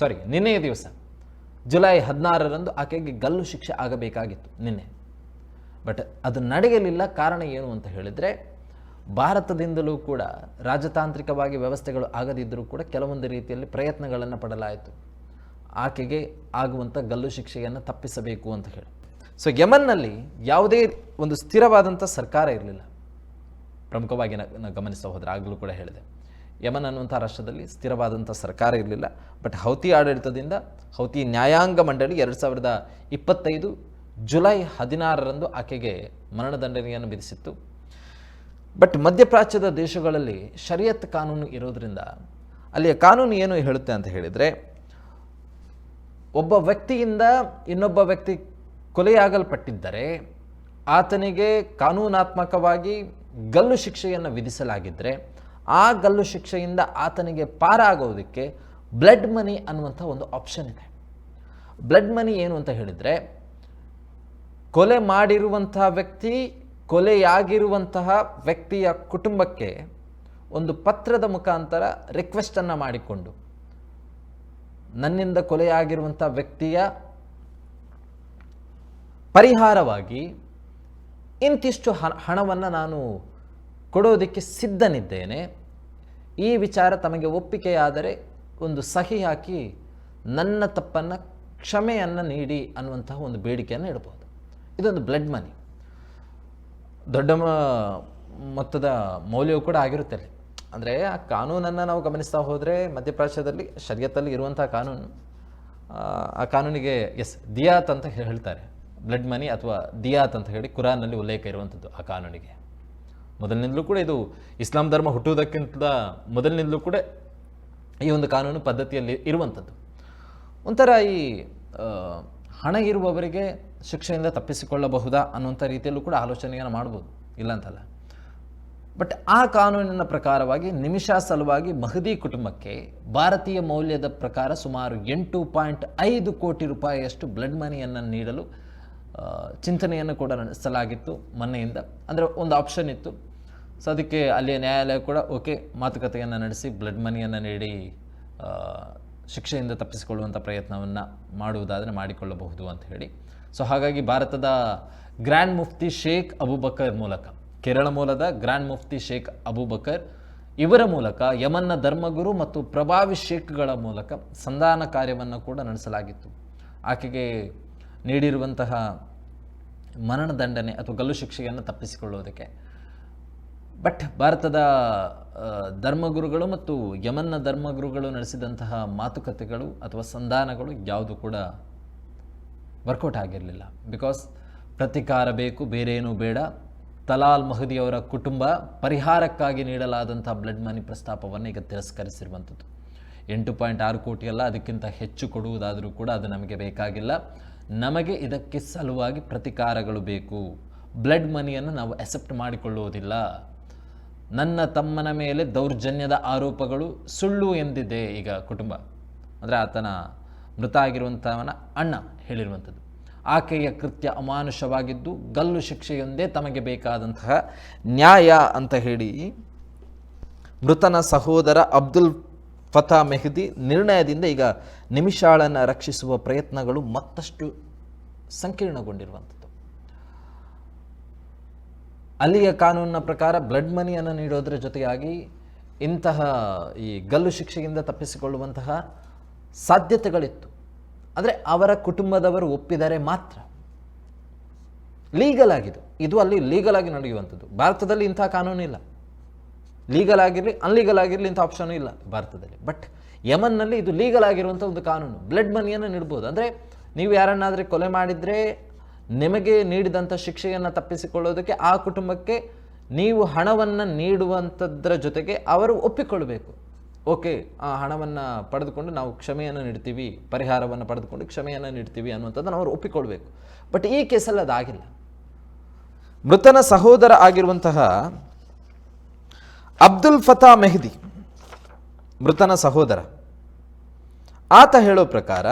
ಸಾರಿ ನಿನ್ನೆಯ ದಿವಸ, ಜುಲೈ ಹದಿನಾರರಂದು ಆಕೆಗೆ ಗಲ್ಲು ಶಿಕ್ಷೆ ಆಗಬೇಕಾಗಿತ್ತು ನಿನ್ನೆ. ಬಟ್ ಅದು ನಡೆಯಲಿಲ್ಲ, ಕಾರಣ ಏನು ಅಂತ ಹೇಳಿದರೆ, ಭಾರತದಿಂದಲೂ ಕೂಡ ರಾಜತಾಂತ್ರಿಕವಾಗಿ ವ್ಯವಸ್ಥೆಗಳು ಆಗದಿದ್ದರೂ ಕೂಡ ಕೆಲವೊಂದು ರೀತಿಯಲ್ಲಿ ಪ್ರಯತ್ನಗಳನ್ನು ಪಡಲಾಯಿತು. ಆಕೆಗೆ ಆಗುವಂಥ ಗಲ್ಲು ಶಿಕ್ಷೆಯನ್ನು ತಪ್ಪಿಸಬೇಕು ಅಂತ ಹೇಳಿ. ಸೊ ಯಮನ್ನಲ್ಲಿ ಯಾವುದೇ ಒಂದು ಸ್ಥಿರವಾದಂಥ ಸರ್ಕಾರ ಇರಲಿಲ್ಲ. ಪ್ರಮುಖವಾಗಿ ಗಮನಿಸ್ತಾ ಹೋದರೆ ಆಗಲೂ ಕೂಡ ಹೇಳಿದೆ. ಯಮನ್ ಅನ್ನುವಂಥ ರಾಷ್ಟ್ರದಲ್ಲಿ ಸ್ಥಿರವಾದಂಥ ಸರ್ಕಾರ ಇರಲಿಲ್ಲ. ಬಟ್ ಹೌತಿ ಆಡಳಿತದಿಂದ ಹೌತಿ ನ್ಯಾಯಾಂಗ ಮಂಡಳಿ ಎರಡು ಸಾವಿರದ ಇಪ್ಪತ್ತೈದು ಜುಲೈ ಹದಿನಾರರಂದು ಆಕೆಗೆ ಮರಣದಂಡನೆಯನ್ನು ವಿಧಿಸಿತ್ತು. ಬಟ್ ಮಧ್ಯಪ್ರಾಚ್ಯದ ದೇಶಗಳಲ್ಲಿ ಶರಿಯತ್ ಕಾನೂನು ಇರೋದರಿಂದ ಅಲ್ಲಿಯ ಕಾನೂನು ಏನು ಹೇಳುತ್ತೆ ಅಂತ ಹೇಳಿದರೆ, ಒಬ್ಬ ವ್ಯಕ್ತಿಯಿಂದ ಇನ್ನೊಬ್ಬ ವ್ಯಕ್ತಿ ಕೊಲೆಯಾಗಲ್ಪಟ್ಟಿದ್ದರೆ ಆತನಿಗೆ ಕಾನೂನಾತ್ಮಕವಾಗಿ ಗಲ್ಲು ಶಿಕ್ಷೆಯನ್ನು ವಿಧಿಸಲಾಗಿದ್ದರೆ ಆ ಗಲ್ಲು ಶಿಕ್ಷೆಯಿಂದ ಆತನಿಗೆ ಪಾರಾಗೋದಕ್ಕೆ ಬ್ಲಡ್ ಮನಿ ಅನ್ನುವಂಥ ಒಂದು ಆಪ್ಷನ್ ಇದೆ. ಬ್ಲಡ್ ಮನಿ ಏನು ಅಂತ ಹೇಳಿದರೆ, ಕೊಲೆ ಮಾಡಿರುವಂತಹ ವ್ಯಕ್ತಿ, ಕೊಲೆಯಾಗಿರುವಂತಹ ವ್ಯಕ್ತಿಯ ಕುಟುಂಬಕ್ಕೆ ಒಂದು ಪತ್ರದ ಮುಖಾಂತರ ರಿಕ್ವೆಸ್ಟನ್ನು ಮಾಡಿಕೊಂಡು, ನನ್ನಿಂದ ಕೊಲೆಯಾಗಿರುವಂಥ ವ್ಯಕ್ತಿಯ ಪರಿಹಾರವಾಗಿ ಇಂತಿಷ್ಟು ಹಣವನ್ನು ನಾನು ಕೊಡೋದಕ್ಕೆ ಸಿದ್ಧನಿದ್ದೇನೆ. ಈ ವಿಚಾರ ತಮಗೆ ಒಪ್ಪಿಗೆಯಾದರೆ ಒಂದು ಸಹಿ ಹಾಕಿ ನನ್ನ ತಪ್ಪನ್ನು, ಕ್ಷಮೆಯನ್ನು ನೀಡಿ ಅನ್ನುವಂತಹ ಒಂದು ಬೇಡಿಕೆಯನ್ನು ಇಡ್ಬೋದು. ಇದೊಂದು ಬ್ಲಡ್ ಮನಿ. ದೊಡ್ಡ ಮೊತ್ತದ ಮೌಲ್ಯವು ಕೂಡ ಆಗಿರುತ್ತೆ ಅಲ್ಲಿ. ಅಂದರೆ ಆ ಕಾನೂನನ್ನು ನಾವು ಗಮನಿಸ್ತಾ ಹೋದರೆ ಮಧ್ಯಪ್ರಾಚ್ಯದಲ್ಲಿ, ಶರಿಯತ್ತಲ್ಲಿ ಇರುವಂಥ ಕಾನೂನು ಆ ಕಾನೂನಿಗೆ, ಎಸ್, ದಿಯಾತ್ ಅಂತ ಹೇಳ್ತಾರೆ. ಬ್ಲಡ್ ಮನಿ ಅಥವಾ ದಿಯಾತ್ ಅಂತ ಹೇಳಿ ಕುರಾನ್ನಲ್ಲಿ ಉಲ್ಲೇಖ ಇರುವಂಥದ್ದು ಆ ಕಾನೂನಿಗೆ. ಮೊದಲಿನಿಂದಲೂ ಕೂಡ ಇದು ಇಸ್ಲಾಂ ಧರ್ಮ ಹುಟ್ಟುವುದಕ್ಕಿಂತ ಮೊದಲಿನಿಂದಲೂ ಕೂಡ ಈ ಒಂದು ಕಾನೂನು ಪದ್ಧತಿಯಲ್ಲಿ ಇರುವಂಥದ್ದು. ಒಂಥರ ಈ ಹಣ ಇರುವವರಿಗೆ ಶಿಕ್ಷೆಯಿಂದ ತಪ್ಪಿಸಿಕೊಳ್ಳಬಹುದಾ ಅನ್ನುವಂಥ ರೀತಿಯಲ್ಲೂ ಕೂಡ ಆಲೋಚನೆಯನ್ನು ಮಾಡ್ಬೋದು, ಇಲ್ಲ ಅಂತಲ್ಲ. ಬಟ್ ಆ ಕಾನೂನಿನ ಪ್ರಕಾರವಾಗಿ ನಿಮಿಷ ಸಲುವಾಗಿ ಮಹದಿ ಕುಟುಂಬಕ್ಕೆ ಭಾರತೀಯ ಮೌಲ್ಯದ ಪ್ರಕಾರ ಸುಮಾರು ಎಂಟು ಪಾಯಿಂಟ್ ಐದು ಕೋಟಿ ರೂಪಾಯಿಯಷ್ಟು ಬ್ಲಡ್ ಮನಿಯನ್ನು ನೀಡಲು ಚಿಂತನೆಯನ್ನು ಕೂಡ ನಡೆಸಲಾಗಿತ್ತು ಮೊನ್ನೆಯಿಂದ ಅಂದರೆ ಒಂದು ಆಪ್ಷನ್ ಇತ್ತು. ಸೊ ಅದಕ್ಕೆ ಅಲ್ಲಿಯ ನ್ಯಾಯಾಲಯ ಕೂಡ ಓಕೆ ಮಾತುಕತೆಯನ್ನು ನಡೆಸಿ ಬ್ಲಡ್ ಮನಿಯನ್ನು ನೀಡಿ ಶಿಕ್ಷೆಯಿಂದ ತಪ್ಪಿಸಿಕೊಳ್ಳುವಂಥ ಪ್ರಯತ್ನವನ್ನು ಮಾಡುವುದಾದರೆ ಮಾಡಿಕೊಳ್ಳಬಹುದು ಅಂತ ಹೇಳಿ. ಸೊ ಹಾಗಾಗಿ ಭಾರತದ ಗ್ರ್ಯಾಂಡ್ ಮುಫ್ತಿ ಶೇಖ್ ಅಬುಬಕರ್ ಮೂಲಕ, ಕೇರಳ ಮೂಲದ ಗ್ರ್ಯಾಂಡ್ ಮುಫ್ತಿ ಶೇಖ್ ಅಬುಬಕರ್ ಇವರ ಮೂಲಕ, ಯಮನ್ನ ಧರ್ಮಗುರು ಮತ್ತು ಪ್ರಭಾವಿ ಶೇಖ್ಗಳ ಮೂಲಕ ಸಂಧಾನ ಕಾರ್ಯವನ್ನು ಕೂಡ ನಡೆಸಲಾಗಿತ್ತು. ಆಕೆಗೆ ನೀಡಿರುವಂತಹ ಮರಣದಂಡನೆ ಅಥವಾ ಗಲ್ಲು ಶಿಕ್ಷೆಯನ್ನು ತಪ್ಪಿಸಿಕೊಳ್ಳುವುದಕ್ಕೆ. ಬಟ್ ಭಾರತದ ಧರ್ಮಗುರುಗಳು ಮತ್ತು ಯಮನ್ನ ಧರ್ಮಗುರುಗಳು ನಡೆಸಿದಂತಹ ಮಾತುಕತೆಗಳು ಅಥವಾ ಸಂಧಾನಗಳು ಯಾವುದು ಕೂಡ ವರ್ಕೌಟ್ ಆಗಿರಲಿಲ್ಲ. ಬಿಕಾಸ್ ಪ್ರತಿಕಾರ ಬೇಕು, ಬೇರೇನೂ ಬೇಡ. ತಲಾಲ್ ಮಹದಿಯವರ ಕುಟುಂಬ ಪರಿಹಾರಕ್ಕಾಗಿ ನೀಡಲಾದಂಥ ಬ್ಲಡ್ ಮನಿ ಪ್ರಸ್ತಾಪವನ್ನು ಈಗ ತಿರಸ್ಕರಿಸಿರುವಂಥದ್ದು. ಎಂಟು ಪಾಯಿಂಟ್ ಆರು ಕೋಟಿ ಅಲ್ಲ ಅದಕ್ಕಿಂತ ಹೆಚ್ಚು ಕೊಡುವುದಾದರೂ ಕೂಡ ಅದು ನಮಗೆ ಬೇಕಾಗಿಲ್ಲ. ನಮಗೆ ಇದಕ್ಕೆ ಸಲುವಾಗಿ ಪ್ರತಿಕಾರಗಳು ಬೇಕು. ಬ್ಲಡ್ ಮನಿಯನ್ನು ನಾವು ಅಕ್ಸೆಪ್ಟ್ ಮಾಡಿಕೊಳ್ಳುವುದಿಲ್ಲ. ನನ್ನ ತಮ್ಮನ ಮೇಲೆ ದೌರ್ಜನ್ಯದ ಆರೋಪಗಳು ಸುಳ್ಳು ಎಂದಿದೆ ಈಗ ಕುಟುಂಬ. ಅಂದರೆ ಆತನ ಮೃತ ಆಗಿರುವಂಥವನ ಅಣ್ಣ ಹೇಳಿರುವಂಥದ್ದು. ಆಕೆಯ ಕೃತ್ಯ ಅಮಾನುಷವಾಗಿದ್ದು ಗಲ್ಲು ಶಿಕ್ಷೆಯೊಂದೇ ತಮಗೆ ಬೇಕಾದಂತಹ ನ್ಯಾಯ ಅಂತ ಹೇಳಿ ಮೃತನ ಸಹೋದರ ಅಬ್ದುಲ್ ಫತಾ ಮೆಹದಿ ನಿರ್ಣಯದಿಂದ ಈಗ ನಿಮಿಷಾಳನ್ನು ರಕ್ಷಿಸುವ ಪ್ರಯತ್ನಗಳು ಮತ್ತಷ್ಟು ಸಂಕೀರ್ಣಗೊಂಡಿರುವಂಥದ್ದು. ಅಲ್ಲಿಯ ಕಾನೂನಿನ ಪ್ರಕಾರ ಬ್ಲಡ್ ಮನಿಯನ್ನು ನೀಡೋದರ ಜೊತೆಯಾಗಿ ಇಂತಹ ಈ ಗಲ್ಲು ಶಿಕ್ಷೆಯಿಂದ ತಪ್ಪಿಸಿಕೊಳ್ಳುವಂತಹ ಸಾಧ್ಯತೆಗಳಿತ್ತು. ಆದರೆ ಅವರ ಕುಟುಂಬದವರು ಒಪ್ಪಿದರೆ ಮಾತ್ರ. ಲೀಗಲ್ ಆಗಿದೆ ಇದು ಅಲ್ಲಿ ಲೀಗಲ್ ಆಗಿ ನಡೆಯುವಂಥದ್ದು. ಭಾರತದಲ್ಲಿ ಇಂಥ ಕಾನೂನು ಇಲ್ಲ ಲೀಗಲ್ ಆಗಿರಲಿ ಅನ್ಲೀಗಲ್ ಆಗಿರಲಿ ಇಂಥ ಆಪ್ಷನ್ ಇಲ್ಲ ಭಾರತದಲ್ಲಿ. ಬಟ್ ಯಮನ್ನಲ್ಲಿ ಇದು ಲೀಗಲ್ ಆಗಿರುವಂಥ ಒಂದು ಕಾನೂನು ಬ್ಲಡ್ ಮನಿಯನ್ನು ನೀಡ್ಬೋದು. ಅಂದರೆ ನೀವು ಯಾರನ್ನಾದರೆ ಕೊಲೆ ಮಾಡಿದರೆ ನಿಮಗೆ ನೀಡಿದಂಥ ಶಿಕ್ಷೆಯನ್ನು ತಪ್ಪಿಸಿಕೊಳ್ಳೋದಕ್ಕೆ ಆ ಕುಟುಂಬಕ್ಕೆ ನೀವು ಹಣವನ್ನು ನೀಡುವಂಥದ್ರ ಜೊತೆಗೆ ಅವರು ಒಪ್ಪಿಕೊಳ್ಳಬೇಕು ಓಕೆ ಆ ಹಣವನ್ನು ಪಡೆದುಕೊಂಡು ನಾವು ಕ್ಷಮೆಯನ್ನು ನೀಡ್ತೀವಿ, ಪರಿಹಾರವನ್ನು ಪಡೆದುಕೊಂಡು ಕ್ಷಮೆಯನ್ನು ನೀಡ್ತೀವಿ ಅನ್ನುವಂಥದ್ದನ್ನು ಅವರು ಒಪ್ಪಿಕೊಳ್ಬೇಕು. ಬಟ್ ಈ ಕೇಸಲ್ಲಿ ಅದಾಗಿಲ್ಲ. ಮೃತನ ಸಹೋದರ ಆಗಿರುವಂತಹ ಅಬ್ದುಲ್ ಫತಾ ಮೆಹದಿ, ಮೃತನ ಸಹೋದರ. ಆತ ಹೇಳೋ ಪ್ರಕಾರ,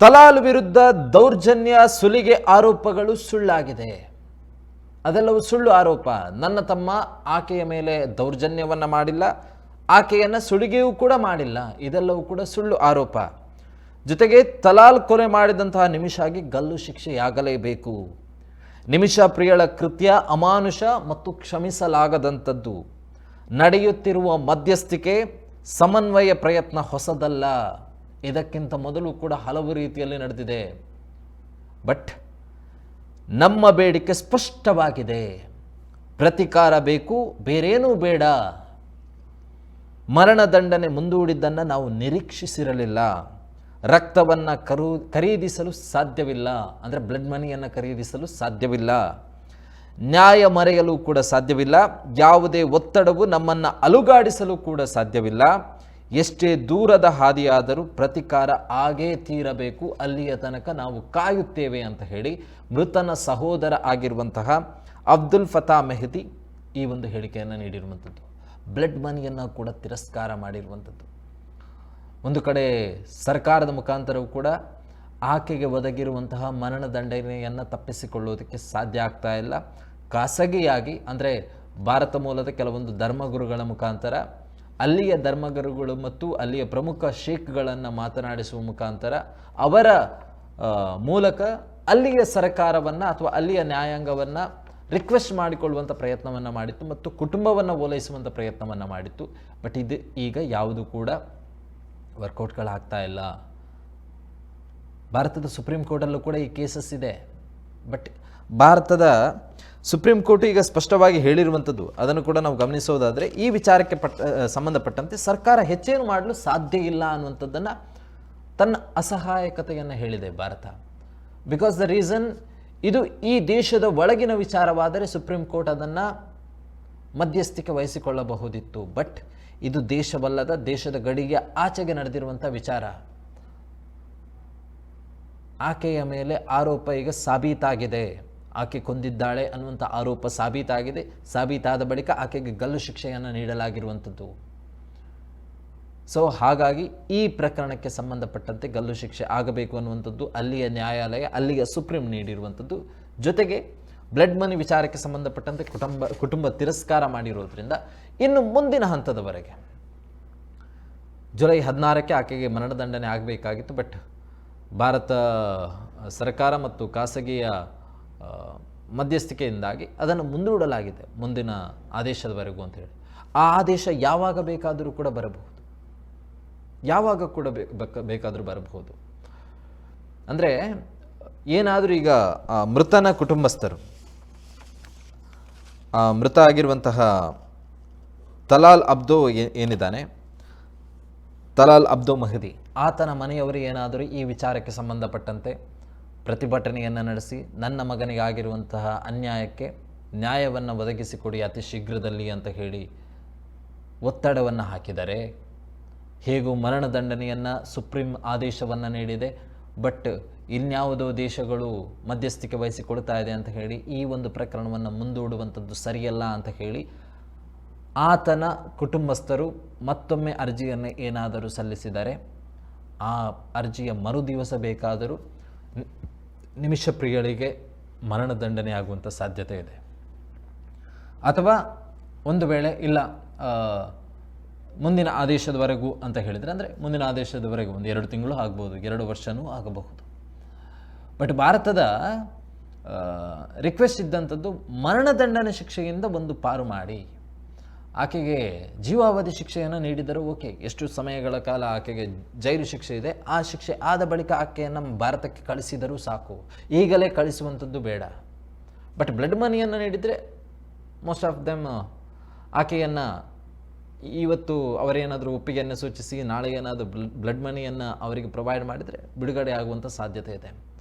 ತಲಾಲ್ ವಿರುದ್ಧ ದೌರ್ಜನ್ಯ ಸುಲಿಗೆ ಆರೋಪಗಳು ಸುಳ್ಳಾಗಿದೆ. ಅದೆಲ್ಲವೂ ಸುಳ್ಳು ಆರೋಪ. ನನ್ನ ತಮ್ಮ ಆಕೆಯ ಮೇಲೆ ದೌರ್ಜನ್ಯವನ್ನು ಮಾಡಿಲ್ಲ, ಆಕೆಯನ್ನು ಸುಳಿಗೆಯೂ ಕೂಡ ಮಾಡಿಲ್ಲ. ಇದೆಲ್ಲವೂ ಕೂಡ ಸುಳ್ಳು ಆರೋಪ. ಜೊತೆಗೆ ತಲಾಲ್ ಕೊಲೆ ಮಾಡಿದಂತಹ ನಿಮಿಷಾಗಿ ಗಲ್ಲು ಶಿಕ್ಷೆಯಾಗಲೇಬೇಕು. ನಿಮಿಷ ಪ್ರಿಯಳ ಕೃತ್ಯ ಅಮಾನುಷ ಮತ್ತು ಕ್ಷಮಿಸಲಾಗದಂಥದ್ದು. ನಡೆಯುತ್ತಿರುವ ಮಧ್ಯಸ್ಥಿಕೆ ಸಮನ್ವಯ ಪ್ರಯತ್ನ ಹೊಸದಲ್ಲ. ಇದಕ್ಕಿಂತ ಮೊದಲು ಕೂಡ ಹಲವು ರೀತಿಯಲ್ಲಿ ನಡೆದಿದೆ. ಬಟ್ ನಮ್ಮ ಬೇಡಿಕೆ ಸ್ಪಷ್ಟವಾಗಿದೆ. ಪ್ರತಿಕಾರ ಬೇಕು, ಬೇರೇನೂ ಬೇಡ. ಮರಣದಂಡನೆ ಮುಂದೂಡಿದ್ದನ್ನು ನಾವು ನಿರೀಕ್ಷಿಸಿರಲಿಲ್ಲ. ರಕ್ತವನ್ನು ಕರು, ಖರೀದಿಸಲು ಸಾಧ್ಯವಿಲ್ಲ. ಅಂದರೆ ಬ್ಲಡ್ ಮನಿಯನ್ನು ಖರೀದಿಸಲು ಸಾಧ್ಯವಿಲ್ಲ. ನ್ಯಾಯ ಮರೆಯಲು ಕೂಡ ಸಾಧ್ಯವಿಲ್ಲ. ಯಾವುದೇ ಒತ್ತಡವು ನಮ್ಮನ್ನು ಅಲುಗಾಡಿಸಲು ಕೂಡ ಸಾಧ್ಯವಿಲ್ಲ. ಎಷ್ಟೇ ದೂರದ ಹಾದಿಯಾದರೂ ಪ್ರತಿಕಾರ ಆಗೇ ತೀರಬೇಕು. ಅಲ್ಲಿಯ ತನಕ ನಾವು ಕಾಯುತ್ತೇವೆ ಅಂತ ಹೇಳಿ ಮೃತನ ಸಹೋದರ ಆಗಿರುವಂತಹ ಅಬ್ದುಲ್ ಫತಾ ಮೆಹದಿ ಈ ಒಂದು ಹೇಳಿಕೆಯನ್ನು ನೀಡಿರುವಂಥದ್ದು. ಬ್ಲಡ್ ಮನಿಯನ್ನು ಕೂಡ ತಿರಸ್ಕಾರ ಮಾಡಿರುವಂಥದ್ದು. ಒಂದು ಕಡೆ ಸರ್ಕಾರದ ಮುಖಾಂತರವೂ ಕೂಡ ಆಕೆಗೆ ಒದಗಿರುವಂತಹ ಮರಣದಂಡನೆಯನ್ನು ತಪ್ಪಿಸಿಕೊಳ್ಳುವುದಕ್ಕೆ ಸಾಧ್ಯ ಆಗ್ತಾ ಇಲ್ಲ. ಖಾಸಗಿಯಾಗಿ ಅಂದರೆ ಭಾರತ ಮೂಲದ ಕೆಲವೊಂದು ಧರ್ಮಗುರುಗಳ ಮುಖಾಂತರ, ಅಲ್ಲಿಯ ಧರ್ಮಗುರುಗಳು ಮತ್ತು ಅಲ್ಲಿಯ ಪ್ರಮುಖ ಶೇಖ್ಗಳನ್ನು ಮಾತನಾಡಿಸುವ ಮುಖಾಂತರ ಅವರ ಮೂಲಕ ಅಲ್ಲಿಯ ಸರ್ಕಾರವನ್ನು ಅಥವಾ ಅಲ್ಲಿಯ ನ್ಯಾಯಾಂಗವನ್ನು ರಿಕ್ವೆಸ್ಟ್ ಮಾಡಿಕೊಳ್ಳುವಂಥ ಪ್ರಯತ್ನವನ್ನು ಮಾಡಿತ್ತು ಮತ್ತು ಕುಟುಂಬವನ್ನು ಓಲೈಸುವಂಥ ಪ್ರಯತ್ನವನ್ನು ಮಾಡಿತ್ತು. ಬಟ್ ಇದು ಈಗ ಯಾವುದು ಕೂಡ ವರ್ಕೌಟ್ಗಳಾಗ್ತಾ ಇಲ್ಲ. ಭಾರತದ ಸುಪ್ರೀಂ ಕೋರ್ಟಲ್ಲೂ ಕೂಡ ಈ ಕೇಸಸ್ ಇದೆ. ಬಟ್ ಭಾರತದ ಸುಪ್ರೀಂ ಕೋರ್ಟ್ ಈಗ ಸ್ಪಷ್ಟವಾಗಿ ಹೇಳಿರುವಂಥದ್ದು, ಅದನ್ನು ಕೂಡ ನಾವು ಗಮನಿಸೋದಾದರೆ ಈ ವಿಚಾರಕ್ಕೆ ಪಟ್ಟ ಸಂಬಂಧಪಟ್ಟಂತೆ ಸರ್ಕಾರ ಹೆಚ್ಚೇನು ಮಾಡಲು ಸಾಧ್ಯ ಇಲ್ಲ ಅನ್ನುವಂಥದ್ದನ್ನು ತನ್ನ ಅಸಹಾಯಕತೆಯನ್ನು ಹೇಳಿದೆ ಭಾರತ. ಬಿಕಾಸ್ ದ ರೀಸನ್ ಇದು ಈ ದೇಶದ ಒಳಗಿನ ವಿಚಾರವಾದರೆ ಸುಪ್ರೀಂ ಕೋರ್ಟ್ ಅದನ್ನು ಮಧ್ಯಸ್ಥಿಕೆ ವಹಿಸಿಕೊಳ್ಳಬಹುದಿತ್ತು. ಬಟ್ ಇದು ದೇಶವಲ್ಲದ ದೇಶದ ಗಡಿಗೆ ಆಚೆಗೆ ನಡೆದಿರುವಂಥ ವಿಚಾರ. ಆಕೆಯ ಮೇಲೆ ಆರೋಪ ಈಗ ಸಾಬೀತಾಗಿದೆ. ಆಕೆ ಕೊಂದಿದ್ದಾಳೆ ಅನ್ನುವಂಥ ಆರೋಪ ಸಾಬೀತಾಗಿದೆ. ಸಾಬೀತಾದ ಬಳಿಕ ಆಕೆಗೆ ಗಲ್ಲು ಶಿಕ್ಷೆಯನ್ನು ನೀಡಲಾಗಿರುವಂಥದ್ದು ಸೊ ಹಾಗಾಗಿ ಈ ಪ್ರಕರಣಕ್ಕೆ ಸಂಬಂಧಪಟ್ಟಂತೆ ಗಲ್ಲು ಶಿಕ್ಷೆ ಆಗಬೇಕು ಅನ್ನುವಂಥದ್ದು ಅಲ್ಲಿಯ ನ್ಯಾಯಾಲಯ, ಅಲ್ಲಿಯ ಸುಪ್ರೀಂ ನೀಡಿರುವಂಥದ್ದು ಜೊತೆಗೆ ಬ್ಲಡ್ ಮನಿ ವಿಚಾರಕ್ಕೆ ಸಂಬಂಧಪಟ್ಟಂತೆ ಕುಟುಂಬ ಕುಟುಂಬ ತಿರಸ್ಕಾರ ಮಾಡಿರೋದ್ರಿಂದ ಇನ್ನು ಮುಂದಿನ ಹಂತದವರೆಗೆ ಜುಲೈ ಹದಿನಾರಕ್ಕೆ ಆಕೆಗೆ ಮರಣದಂಡನೆ ಆಗಬೇಕಾಗಿತ್ತು, ಬಟ್ ಭಾರತ ಸರ್ಕಾರ ಮತ್ತು ಖಾಸಗಿಯ ಮಧ್ಯಸ್ಥಿಕೆಯಿಂದಾಗಿ ಅದನ್ನು ಮುಂದೂಡಲಾಗಿದೆ ಮುಂದಿನ ಆದೇಶದವರೆಗೂ ಅಂತೇಳಿ ಆ ಆದೇಶ ಯಾವಾಗ ಬೇಕಾದರೂ ಕೂಡ ಬರಬಹುದು. ಯಾವಾಗ ಕೂಡ ಬೇಕಾದರೂ ಬರಬಹುದು. ಅಂದರೆ ಏನಾದರೂ ಈಗ ಮೃತನ ಕುಟುಂಬಸ್ಥರು ಮೃತ ಆಗಿರುವಂತಹ ತಲಾಲ್ ಅಬ್ದೋ ಏನಿದ್ದಾನೆ? ತಲಾಲ್ ಅಬ್ದೋ ಮಹದಿ. ಆತನ ಮನೆಯವರು ಏನಾದರೂ ಈ ವಿಚಾರಕ್ಕೆ ಸಂಬಂಧಪಟ್ಟಂತೆ ಪ್ರತಿಭಟನೆಯನ್ನು ನಡೆಸಿ, ನನ್ನ ಮಗನಿಗೆ ಆಗಿರುವಂತಹ ಅನ್ಯಾಯಕ್ಕೆ ನ್ಯಾಯವನ್ನು ಒದಗಿಸಿಕೊಡಿ ಅತಿ ಶೀಘ್ರದಲ್ಲಿ ಅಂತ ಹೇಳಿ ಒತ್ತಡವನ್ನು ಹಾಕಿದರೆ, ಹೇಗೂ ಮರಣದಂಡನೆಯನ್ನು ಸುಪ್ರೀಂ ಆದೇಶವನ್ನು ನೀಡಿದೆ. ಬಟ್ ಇನ್ಯಾವುದೋ ದೇಶಗಳು ಮಧ್ಯಸ್ಥಿಕೆ ವಹಿಸಿಕೊಡ್ತಾ ಇದೆ ಅಂತ ಹೇಳಿ ಈ ಒಂದು ಪ್ರಕರಣವನ್ನು ಮುಂದೂಡುವಂಥದ್ದು ಸರಿಯಲ್ಲ ಅಂತ ಹೇಳಿ ಆತನ ಕುಟುಂಬಸ್ಥರು ಮತ್ತೊಮ್ಮೆ ಅರ್ಜಿಯನ್ನು ಏನಾದರೂ ಸಲ್ಲಿಸಿದರೆ ಆ ಅರ್ಜಿಯ ಮರುದಿವಸ ಬೇಕಾದರೂ ನಿಮಿಷ ಪ್ರಿಯಳಿಗೆ ಮರಣದಂಡನೆ ಆಗುವಂಥ ಸಾಧ್ಯತೆ ಇದೆ. ಅಥವಾ ಒಂದು ವೇಳೆ ಇಲ್ಲ ಮುಂದಿನ ಆದೇಶದವರೆಗೂ ಅಂತ ಹೇಳಿದರೆ ಅಂದರೆ ಮುಂದಿನ ಆದೇಶದವರೆಗೂ ಒಂದು ಎರಡು ತಿಂಗಳು ಆಗ್ಬೋದು, ಎರಡು ವರ್ಷವೂ ಆಗಬಹುದು. ಬಟ್ ಭಾರತದ ರಿಕ್ವೆಸ್ಟ್ ಇದ್ದಂಥದ್ದು ಮರಣದಂಡನೆ ಶಿಕ್ಷೆಯಿಂದ ಒಂದು ಪಾರು ಮಾಡಿ. ಆಕೆಗೆ ಜೀವಾವಧಿ ಶಿಕ್ಷೆಯನ್ನು ನೀಡಿದರೂ ಓಕೆ. ಎಷ್ಟು ಸಮಯಗಳ ಕಾಲ ಆಕೆಗೆ ಜೈಲು ಶಿಕ್ಷೆ ಇದೆ, ಆ ಶಿಕ್ಷೆ ಆದ ಬಳಿಕ ಆಕೆಯನ್ನು ಭಾರತಕ್ಕೆ ಕಳಿಸಿದರೂ ಸಾಕು. ಈಗಲೇ ಕಳಿಸುವಂಥದ್ದು ಬೇಡ. ಬಟ್ ಬ್ಲಡ್ ಮನಿಯನ್ನು ನೀಡಿದರೆ ಮೋಸ್ಟ್ ಆಫ್ ದೆಮ್ ಆಕೆಯನ್ನು ಇವತ್ತು ಅವರೇನಾದರೂ ಒಪ್ಪಿಗೆಯನ್ನು ಸೂಚಿಸಿ ನಾಳೆ ಏನಾದರೂ ಬ್ಲಡ್ ಮನಿಯನ್ನು ಅವರಿಗೆ ಪ್ರೊವೈಡ್ ಮಾಡಿದರೆ ಬಿಡುಗಡೆ ಆಗುವಂಥ ಸಾಧ್ಯತೆ ಇದೆ.